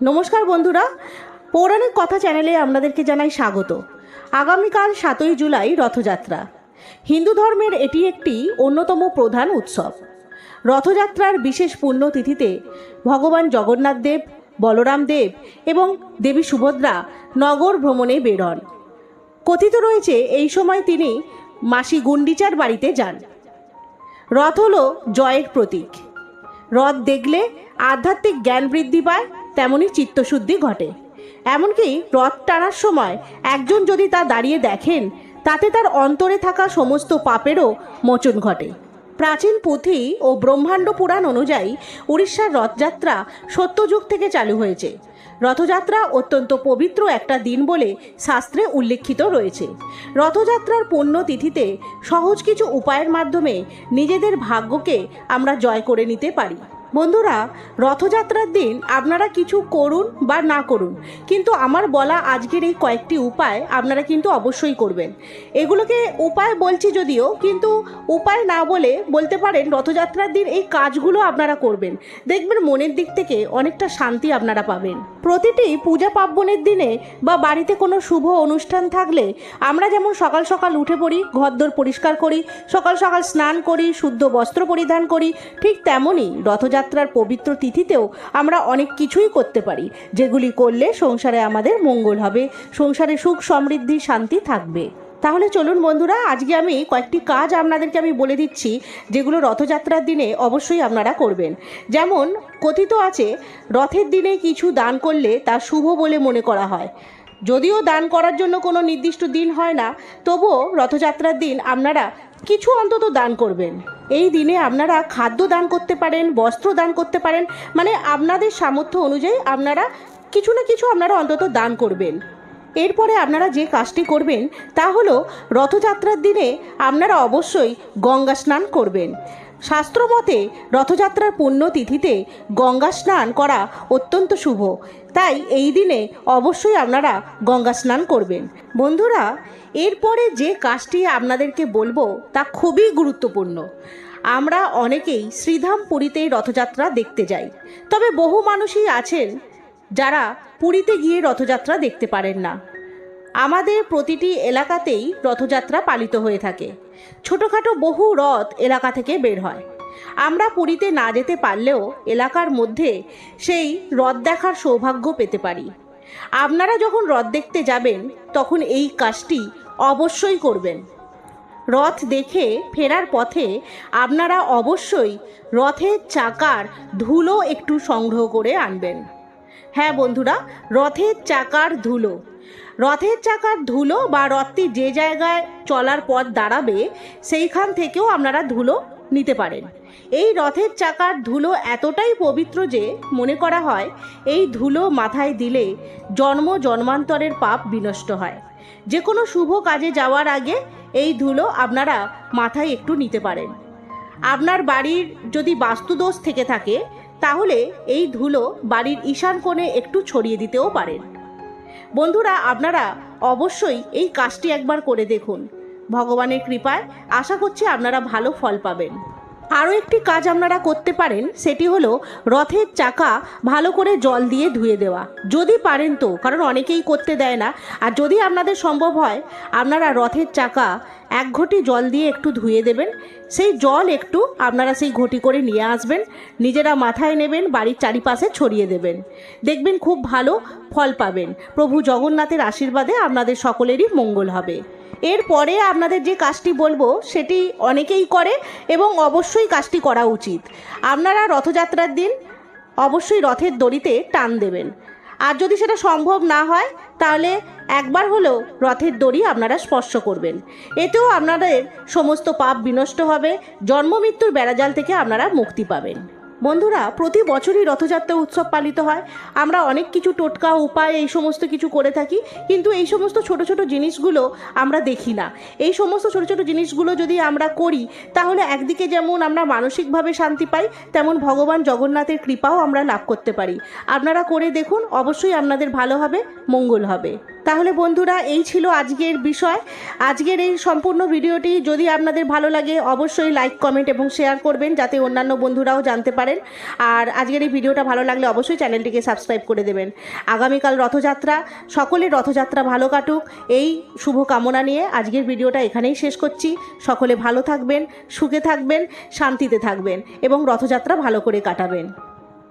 নমস্কার বন্ধুরা, পৌরাণিক কথা চ্যানেলে আপনাদেরকে জানাই স্বাগত। আগামীকাল সাতই জুলাই রথযাত্রা। হিন্দু ধর্মের এটি একটি অন্যতম প্রধান উৎসব। রথযাত্রার বিশেষ পুণ্যতিথিতে ভগবান জগন্নাথ দেব, বলরাম দেব এবং দেবী সুভদ্রা নগর ভ্রমণে বের হন কথিত রয়েছে, এই সময় তিনি মাসি গুন্ডিচার বাড়িতে যান। রথ হল জয়ের প্রতীক। রথ দেখলে আধ্যাত্মিক জ্ঞান বৃদ্ধি পায় তেমনই চিত্তশুদ্ধি ঘটে। এমনকি রথ টানার সময় একজন যদি তা দাঁড়িয়ে দেখেন, তাতে তার অন্তরে থাকা সমস্ত পাপেরও মোচন ঘটে। প্রাচীন পুঁথি ও ব্রহ্মাণ্ড পুরাণ অনুযায়ী উড়িষ্যার রথযাত্রা সত্যযুগ থেকে চালু হয়েছে। রথযাত্রা অত্যন্ত পবিত্র একটা দিন বলে শাস্ত্রে উল্লেখিত রয়েছে। রথযাত্রার পুণ্যতিথিতে সহজ কিছু উপায়ের মাধ্যমে নিজেদের ভাগ্যকে আমরা জয় করে নিতে পারি। বন্ধুরা, রথযাত্রার দিন আপনারা কিছু করুন বা না করুন, কিন্তু আমার বলা আজকের এই কয়েকটি উপায় আপনারা কিন্তু অবশ্যই করবেন। এগুলোকে উপায় বলছি যদিও, কিন্তু উপায় না বলে বলতে পারেন রথযাত্রার দিন এই কাজগুলো আপনারা করবেন। দেখবেন মনের দিক থেকে অনেকটা শান্তি আপনারা পাবেন। প্রতিটি পূজা পার্বণের দিনে বা বাড়িতে কোনো শুভ অনুষ্ঠান থাকলে আমরা যেমন সকাল সকাল উঠে পড়ি, ঘরদোর পরিষ্কার করি, সকাল সকাল স্নান করি, শুদ্ধ বস্ত্র পরিধান করি, ঠিক তেমনই রথযাত্রার পবিত্র তিথিতেও আমরা অনেক কিছুই করতে পারি। যেগুলি করলে সংসারে আমাদের মঙ্গল হবে, সংসারে সুখ, সমৃদ্ধি, শান্তি থাকবে। তাহলে চলুন বন্ধুরা, আজকে আমি কয়েকটি কাজ আপনাদেরকে আমি বলে দিচ্ছি, যেগুলো রথযাত্রার দিনে অবশ্যই আপনারা করবেন। যেমন, কথিত আছে, রথের দিনে কিছু দান করলে তা শুভ বলে মনে করা হয়। যদিও দান করার জন্য কোনো নির্দিষ্ট দিন হয় না, তবুও রথযাত্রার দিন আপনারা কিছু অন্তত দান করবেন। এই দিনে আপনারা খাদ্য দান করতে পারেন, বস্ত্র দান করতে পারেন মানে আপনাদের সামর্থ্য অনুযায়ী আপনারা কিছু না কিছু আপনারা অন্তত দান করবেন। এরপরে আপনারা যে কাজটি করবেন তা হলো রথযাত্রার দিনে আপনারা অবশ্যই গঙ্গা স্নান করবেন। শাস্ত্রমতে রথযাত্রার পুণ্যতিথিতে গঙ্গা স্নান করা অত্যন্ত শুভ। তাই এই দিনে অবশ্যই আপনারা গঙ্গা স্নান করবেন। বন্ধুরা, এরপরে যে কাজটি আপনাদেরকে বলব তা খুবই গুরুত্বপূর্ণ। আমরা অনেকেই শ্রীধাম পুরীতে রথযাত্রা দেখতে যাই। তবে বহু মানুষই আছেন যারা পুরীতে গিয়ে রথযাত্রা দেখতে পারেন না। আমাদের প্রতিটি এলাকাতেই রথযাত্রা পালিত হয়ে থাকে। ছোটোখাটো বহু রথ এলাকা থেকে বের হয়। আমরা পুরীতে না যেতে পারলেও এলাকার মধ্যে সেই রথ দেখার সৌভাগ্য পেতে পারি। আপনারা যখন রথ দেখতে যাবেন, তখন এই কাজটি অবশ্যই করবেন। রথ দেখে ফেরার পথে আপনারা অবশ্যই রথের চাকার ধুলো একটু সংগ্রহ করে আনবেন। হ্যাঁ বন্ধুরা, রথের চাকার ধুলো। রথের চাকার ধুলো বা রথটি যে জায়গায় চলার পথ দাঁড়াবে, সেইখান থেকেও আপনারা ধুলো নিতে পারেন। এই রথের চাকার ধুলো এতটাই পবিত্র যে, মনে করা হয়, এই ধুলো মাথায় দিলে জন্ম জন্মান্তরের পাপ বিনষ্ট হয়। যে কোনো শুভ কাজে যাওয়ার আগে এই ধুলো আপনারা মাথায় একটু নিতে পারেন। আপনার বাড়ির যদি বাস্তুদোষ থেকে থাকে, তাহলে এই ধুলো বাড়ির ঈশান কোণে একটু ছড়িয়ে দিতেও পারেন। বন্ধুরা, আপনারা অবশ্যই এই কাজটি একবার করে দেখুন। ভগবানের কৃপায় আশা করছি আপনারা ভালো ফল পাবেন। আরও একটি কাজ আপনারা করতে পারেন, সেটি হলো রথের চাকা ভালো করে জল দিয়ে ধুয়ে দেওয়া। যদি পারেন তো, কারণ অনেকেই করতে দেয় না। আর যদি আপনাদের সম্ভব হয়, আপনারা রথের চাকা এক ঘটি জল দিয়ে একটু ধুয়ে দেবেন। সেই জল একটু আপনারা সেই ঘটি করে নিয়ে আসবেন, নিজেরা মাথায় নেবেন, বাড়ির চারিপাশে ছড়িয়ে দেবেন। দেখবেন খুব ভালো ফল পাবেন। প্রভু জগন্নাথের আশীর্বাদে আপনাদের সকলেরই মঙ্গল হবে। এরপরে আপনাদের যে কাজটি বলব, সেটি অনেকেই করে এবং অবশ্যই কাজটি করা উচিত। আপনারা রথযাত্রার দিন অবশ্যই রথের দড়িতে টান দেবেন। আর যদি সেটা সম্ভব না হয়, তাহলে একবার হলেও রথের দড়ি আপনারা স্পর্শ করবেন। এতেও আপনাদের সমস্ত পাপ বিনষ্ট হবে, জন্ম মৃত্যুর বেড়াজাল থেকে আপনারা মুক্তি পাবেন। বন্ধুরা, প্রতি বছরই রথযাত্রা উৎসব পালিত হয়। আমরা অনেক কিছু টোটকা, উপায়, এই সমস্ত কিছু করে থাকি, কিন্তু এই সমস্ত ছোট ছোট জিনিসগুলো আমরা দেখি না। এই সমস্ত ছোট ছোট জিনিসগুলো যদি আমরা করি, তাহলে একদিকে যেমন আমরা মানসিকভাবে শান্তি পাই, তেমন ভগবান জগন্নাথের কৃপাও আমরা লাভ করতে পারি। আপনারা করে দেখুন, অবশ্যই আপনাদের ভালো হবে, মঙ্গল হবে। তাহলে বন্ধুরা, এই ছিল আজকের বিষয়। আজকের এই সম্পূর্ণ ভিডিওটি যদি আপনাদের ভালো লাগে, অবশ্যই লাইক, কমেন্ট এবং শেয়ার করবেন যাতে অন্যান্য বন্ধুরাও জানতে পারেন। আর আজকের এই ভিডিওটা ভালো লাগলে অবশ্যই চ্যানেলটিকে সাবস্ক্রাইব করে দেবেন। আগামীকাল রথযাত্রা, সকলের রথযাত্রা ভালো কাটুক। এই শুভ কামনা নিয়ে আজকের ভিডিওটা এখানেই শেষ করছি। সকলে ভালো থাকবেন, সুখে থাকবেন, শান্তিতে থাকবেন এবং রথযাত্রা ভালো করে কাটাবেন।